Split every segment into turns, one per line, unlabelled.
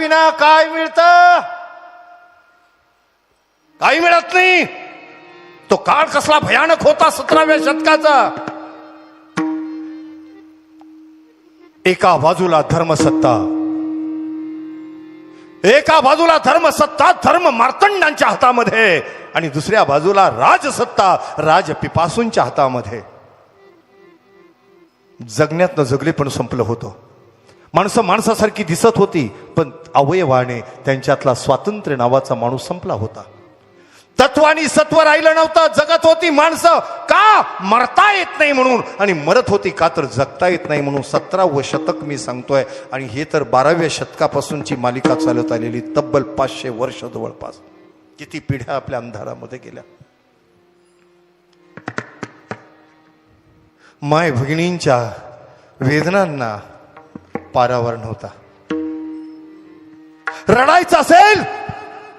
विना काय मिळत? काही मिळत नाही. तो काळ कसला भयानक होता सतराव्या शतकाचा. एका बाजूला धर्मसत्ता. एका बाजूला धर्मसत्ता धर्म मार्तंडांच्या हातामध्ये आणि दुसऱ्या बाजूला राजसत्ता राजपिपासूंच्या हातामध्ये. जगण्यातनं जगले पण संपलं होतं. माणसं माणसासारखी दिसत होती पण अवयवाने त्यांच्यातला स्वातंत्र्य नावाचा माणूस संपला होता. तत्वानी सत्व राहिलं नव्हतं जगत होती माणसं. का? मरता येत नाही म्हणून. आणि मरत होती का तर जगता येत नाही म्हणून सतरावं शतक मी सांगतोय. आणि हे तर बाराव्या शतकापासूनची मालिका चालत आलेली तब्बल पाचशे वर्ष जवळपास. किती पिढ्या आपल्या अंधारामध्ये गेल्या. माय भगिनींच्या वेदनांना पारावर नव्हता रडायचं असेल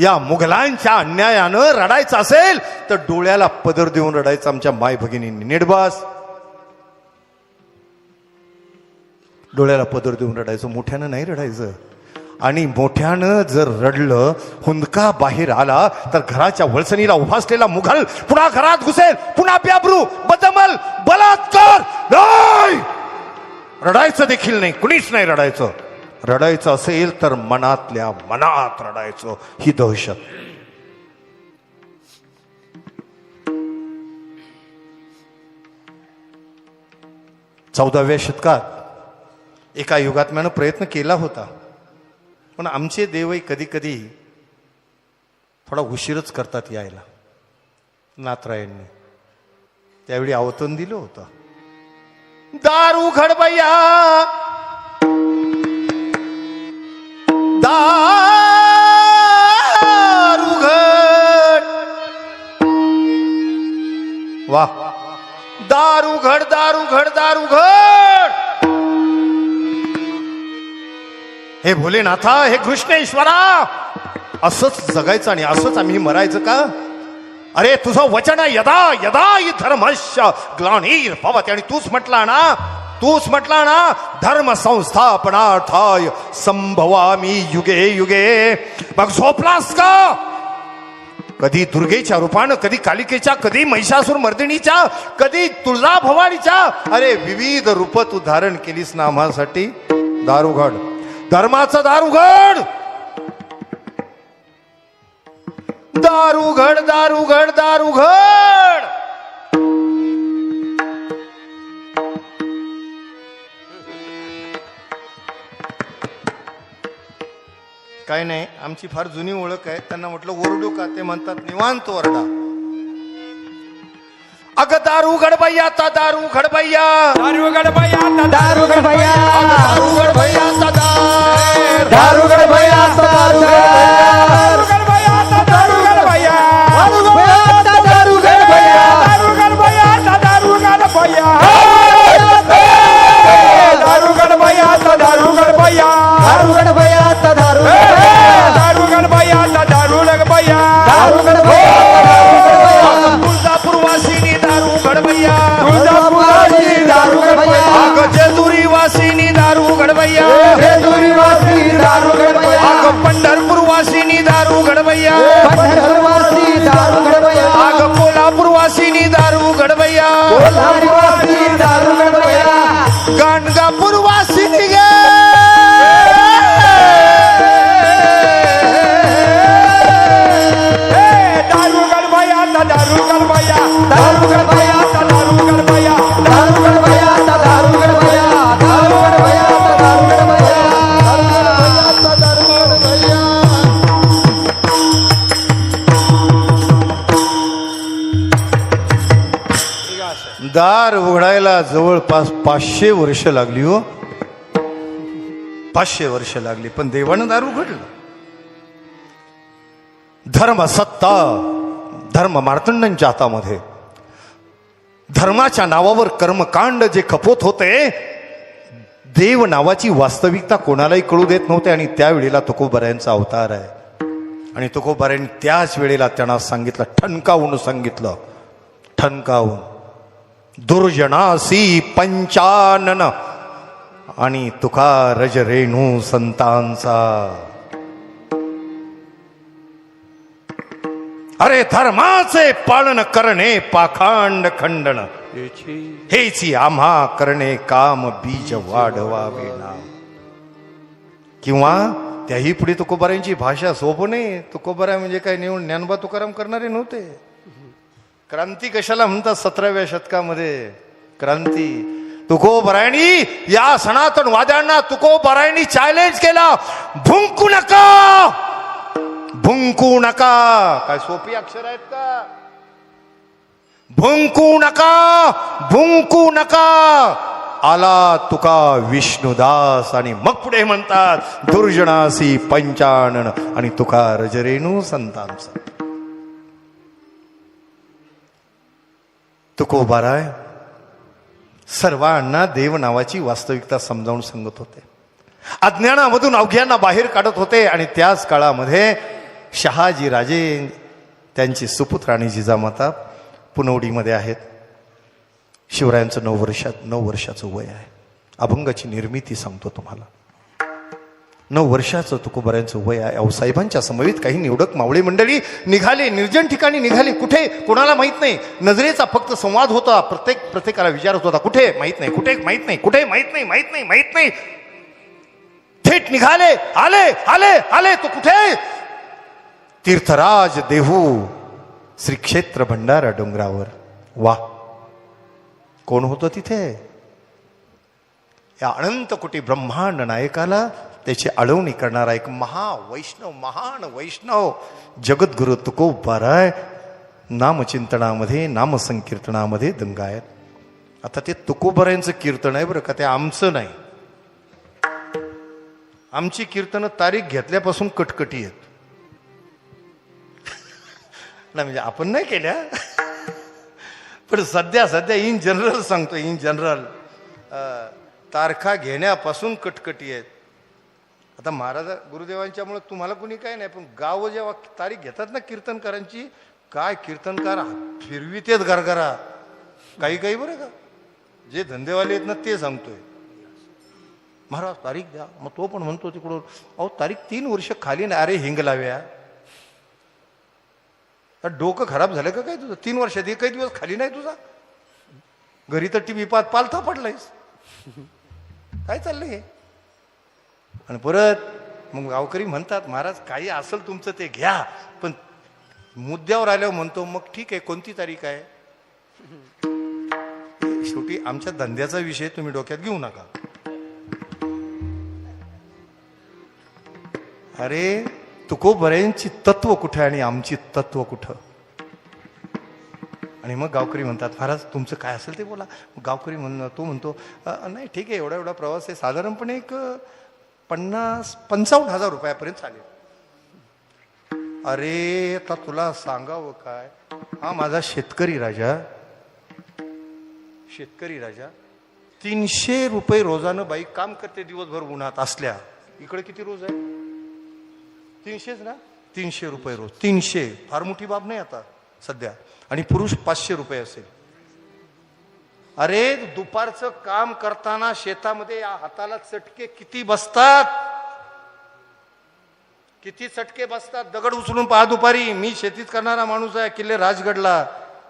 या मुघलांच्या अन्यायानं रडायचं असेल तर डोळ्याला पदर देऊन रडायचं आमच्या माय भगिनींनी. निर्बास डोळ्याला पदर देऊन रडायचं. मोठ्यानं नाही रडायचं. आणि मोठ्यानं जर रडलं हुंदका बाहेर आला तर घराच्या वळसणीला उभा असलेला मुघल पुन्हा घरात घुसेल. पुन्हा प्याबरू बदमल बलात्कार. नाही! रडायचं देखील नाही कुणीच नाही रडायचं. रडायचं असेल तर मनातल्या मनात रडायचं. ही दहशत. चौदाव्या शतकात एका युगात्म्यानं प्रयत्न केला होता. पण आमचे देवही कधी कधी थोडा उशीरच करतात यायला. नाथरायांनी त्यावेळी आवतन दिलं होतं. दारू घडबया दारू घड वा दारू घड दारू घड दारू घड हे भोलेनाथा हे कृष्णेश्वरा असंच जगायचं आणि असंच आम्ही मरायचं का? अरे तुझं वचन यदा यदा हि धर्मश्य ग्लानीर भवते. आणि तूच म्हटला ना तूच म्हटला ना धर्म संस्थापनार्थाय संभवामी युगे युगे. मग झोपलास का? कधी दुर्गेच्या रूपानं कधी कालिकेच्या कधी महिषासूर मर्दिनीच्या कधी तुळजा भवानीच्या अरे विविध रूप तू धारण केलीस ना आम्हासाठी. दारुघड धर्माचं दारुघड दार उघड दार उघड दार उघड काय नाही आमची फार जुनी ओळख आहे. त्यांना म्हटलं ओरडू का? ते म्हणतात निवांत ओरडा. अग दार उघड बाई आता
दार
उघड बाई
दार उघड बाई आता
दार उघड बाई
दार उघड बाई आता
दार. उघड
दार గడవయ్యా. दार
उघडायला जवळपास पाचशे वर्ष लागली हो. पाचशे वर्ष लागली पण देवानं दार उघडलं. धर्म सत्ता धर्म मार्तंडांच्या हातामध्ये धर्माच्या नावावर कर्मकांड जे खपोत होते देव नावाची वास्तविकता कोणालाही कळू देत नव्हते आणि त्यावेळेला तुकोबऱ्यांचा अवतार आहे. आणि तुकोबऱ्यांनी त्याच वेळेला त्यांना सांगितलं ठणकावून सांगितलं ठणकावून. दुर्जनासी पंचानन। आणि तुका रज रेणू संतांचा। अरे धर्माचे पालन करणे पाखांड खंडन। हेची आम्हा करणे काम बीज वाढवावे ना। किंवा त्याही पुढे तुकोबाऱ्यांची भाषा सोपणे तुकोबाऱ्या म्हणजे काय नेऊन ज्ञानबा तुकाराम करणारे नव्हते। क्रांती कशाला म्हणतात सतराव्या शतकामध्ये? क्रांती. तुकोबरायणी या सनातन वाद्यांना तुकोबरायणी चॅलेंज केला. भुंकू नका! भुंकू नका! काय सोपी अक्षर आहेत का? भुंकू नका! भुंकू नका! आला तुका विष्णुदास आणि मग पुढे म्हणतात दुर्जनासी पंचानन आणि तुका रजरेणू संतांचा तुकोबाराय सर्वांना देव नावाची वास्तविकता समजावून सांगत होते. अज्ञानामधून अवघ्यांना बाहेर काढत होते आणि त्याच काळामध्ये शहाजी राजे त्यांची सुपुत्र आणि जिजामाता पुनवडीमध्ये आहेत. शिवरायांचं नऊ वर्षात नऊ वर्षाचं वय आहे. अभंगाची निर्मिती सांगतो तुम्हाला. नऊ वर्षाचं तुकोबऱ्यांचं वय आहे. आऊसाहेबांच्या समवेत काही निवडक मावळे मंडळी निघाले निर्जन ठिकाणी निघाले. कुठे? कोणाला माहीत नाही. नजरेचा फक्त संवाद होता. प्रत्येक प्रत्येकाला विचारत होता. कुठे? माहीत नाही. कुठे? माहीत नाही. कुठे? माहीत नाही. माहीत नाही. माहीत नाही. थेट निघाले. आले. आले. आले. तो कुठे? तीर्थराज देहू. श्री क्षेत्र भंडारा डोंगरावर. वा. कोण होतं तिथे? या अनंत कोटी ब्रह्मांड नायकाला त्याची अळवणी करणारा एक महावैष्णव महान वैष्णव जगद्गुरु तुकोबाराय नामचिंतनामध्ये नामसंकीर्तनामध्ये दंगायत. आता ते तुकोबारायांचं कीर्तन आहे बरं का ते आमचं नाही. आमची कीर्तनं तारीख घेतल्यापासून कटकटी आहेत. ना म्हणजे आपण नाही केल्या. पण सध्या सध्या इन जनरल सांगतो इन जनरल तारखा घेण्यापासून कटकटी आहेत. आता महाराज गुरुदेवांच्यामुळे तुम्हाला कुणी काय नाही पण गाव जेव्हा तारीख घेतात ना कीर्तनकारांची काय कीर्तनकार तेच गरगरा. काही काही बरं का? जे धंदेवाले आहेत ना ते सांगतोय. महाराज तारीख द्या. मग तो पण म्हणतो तिकडून अहो तारीख तीन वर्ष खाली नाही. अरे हिंग लाव्या. डोकं खराब झालं का काय तुझं? तीन वर्षात काही दिवस खाली नाही तुझा? घरी तर टी व्ही पात पालथा पडलायस. काय चाललंय हे? आणि परत मग गावकरी म्हणतात महाराज काही असेल तुमचं ते घ्या पण मुद्द्यावर आल्यावर म्हणतो मग ठीक आहे कोणती तारीख आहे? शेवटी आमच्या धंद्याचा विषय तुम्ही डोक्यात घेऊ नका. अरे तुकोबऱ्यांची तत्व कुठे आणि आमची तत्व कुठं? आणि मग गावकरी म्हणतात महाराज तुमचं काय असेल ते बोला. गावकरी म्हण तो म्हणतो नाही ठीक आहे एवढा एवढा प्रवास आहे. साधारणपणे एक पन्नास पंचावन्न हजार रुपयापर्यंत चालेल. अरे आता तुला सांगावं काय? हा माझा शेतकरी राजा. शेतकरी राजा. तीनशे रुपये रोजानं बाई काम करते दिवसभर उन्हात असल्या. इकडे किती रोज आहे? तीनशेच ना? तीनशे रुपये रोज. तीनशे. फार मोठी बाब नाही आता सध्या. आणि पुरुष पाचशे रुपये असेल. अरे दुपारचं काम करताना शेतामध्ये या हाताला चटके किती बसतात? किती चटके बसतात? दगड उचलून पहा दुपारी. मी शेतीत करणारा माणूस आहे किल्ले राजगडला.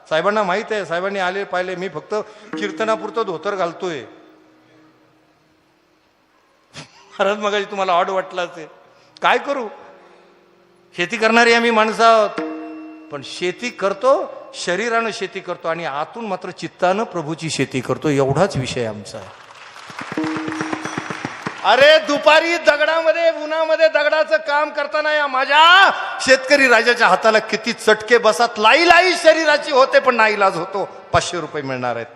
साहेबांना माहीत आहे साहेबांनी आले पाहिले. मी फक्त कीर्तनापुरतं धोतर घालतोय. महाराज मगाशी तुम्हाला ऑड वाटला असेल. काय करू? शेती करणारी आम्ही माणसं आहोत. पण शेती करतो शरीरानं शेती करतो आणि आतून मात्र चित्तानं प्रभूची शेती करतो एवढाच विषय आमचा अरे दुपारी दगडामध्ये उन्हामध्ये दगडाचं काम करताना या माझ्या शेतकरी राजाच्या हाताला किती चटके बसत. लाई लाई शरीराची होते पण नाईलाज होतो. पाचशे रुपये मिळणार आहेत.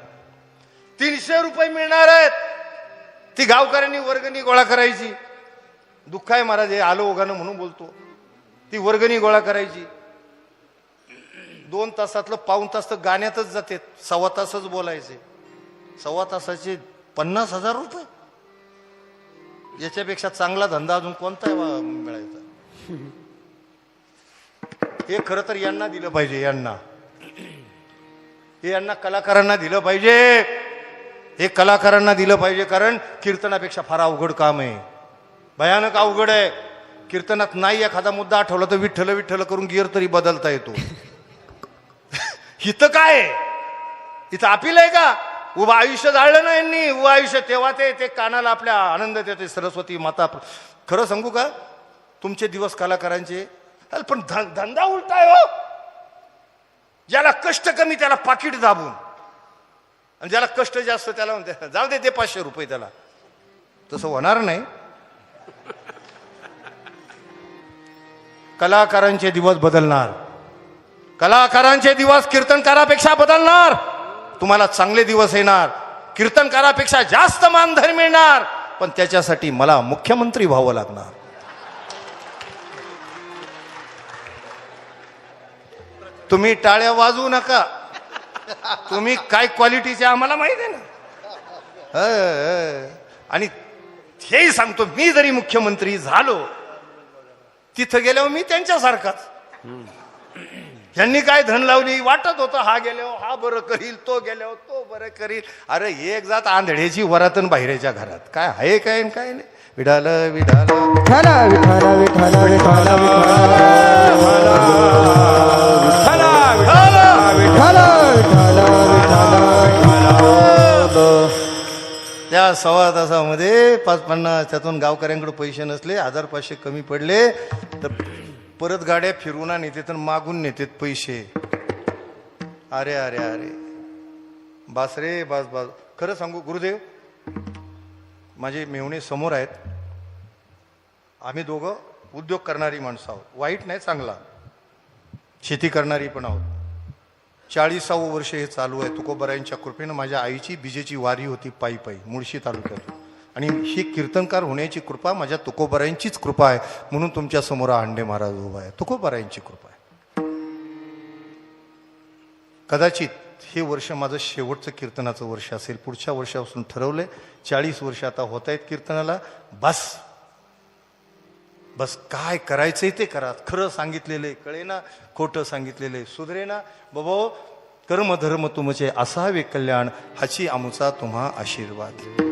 तीनशे रुपये मिळणार आहेत. ती गावकऱ्यांनी वर्गणी गोळा करायची. दुःख आहे महाराज हे आलो ओघानं म्हणून बोलतो. ती वर्गणी गोळा करायची. दोन तासातलं पाऊन तास तर गाण्यातच जाते. सव्वा तासच बोलायचे. सव्वा तासाचे पन्नास हजार रुपये. याच्यापेक्षा चांगला धंदा अजून कोणता आहे बा मिळायचा? हे खरं तर यांना दिलं पाहिजे यांना. हे यांना कलाकारांना दिलं पाहिजे. हे कलाकारांना दिलं पाहिजे कारण कीर्तनापेक्षा फार अवघड काम आहे. भयानक अवघड आहे. कीर्तनात नाही एखादा मुद्दा आठवला तर विठ्ठल विठ्ठल करून गिअर तरी बदलता येतो. इथं काय? इथं अपील आहे का? उभं आयुष्य जाळलं ना यांनी उभं आयुष्य तेव्हा ते ते कानाला आपल्या आनंद देते सरस्वती माता. खरं सांगू का? तुमचे दिवस कलाकारांचे. पण धंदा उलटा आहे हो. ज्याला कष्ट कमी त्याला पाकिट दाबून. आणि ज्याला कष्ट जास्त त्याला म्हणते जाऊ दे ते पाचशे रुपये त्याला. तसं होणार नाही. कलाकारांचे दिवस बदलणार. कलाकारांचे दिवस कीर्तनकारापेक्षा बदलणार. तुम्हाला चांगले दिवस येणार. कीर्तनकारापेक्षा जास्त मानधन मिळणार. पण त्याच्यासाठी मला मुख्यमंत्री व्हावं लागणार. तुम्ही टाळ्या वाजवू नका. तुम्ही काय क्वालिटीचे आम्हाला माहिती आहे ना. ह, आणि हेही सांगतो मी जरी मुख्यमंत्री झालो तिथं गेल्यावर मी त्यांच्यासारखाच. यांनी काय धन लावली? वाटत होतं हा गेल्यावर हा बरं करील तो गेल्यावर तो बरं करील. अरे एक जात आंधळ्याची वरातन बाहेरच्या घरात. काय आहे काय काय नाही विडाल विडाल.
विठ्ठल विठ्ठल विठ्ठल विठ्ठल विठ्ठल विठ्ठल
त्या सव्वा तासामध्ये पाच पन्नास त्यातून गावकऱ्यांकडे पैसे नसले हजार पाचशे कमी पडले तर परत गाड्या फिरून नेते तर मागून नेतेत पैसे. अरे अरे अरे. बास रे बास बास. खरं सांगू गुरुदेव माझे मेवणे समोर आहेत. आम्ही दोघं उद्योग करणारी माणसं आहोत. वाईट नाही चांगला. शेती करणारी पण आहोत. चाळीसावं वर्ष हे चालू आहे. तुकोबरायांच्या कृपेनं माझ्या आईची बिजेची वारी होती पायी पायी मुळशी तालुक्यातून. आणि ही कीर्तनकार होण्याची कृपा माझ्या तुकोबरायांचीच कृपा आहे. म्हणून तुमच्यासमोर महाराज उभा आहे. तुकोबरायांची कृपा आहे. कदाचित हे वर्ष माझं शेवटचं कीर्तनाचं वर्ष असेल. पुढच्या वर्षापासून ठरवलंय चाळीस वर्ष आता होत आहेत कीर्तनाला. बस. बस काय करायचंय ते करा. खरं सांगितलेले आहे कळेना खोटं सांगितलेले आहे सुधरेना. बाबा कर्म धर्म तुमचे असावे कल्याण हाची आमचा तुम्हा आशीर्वाद.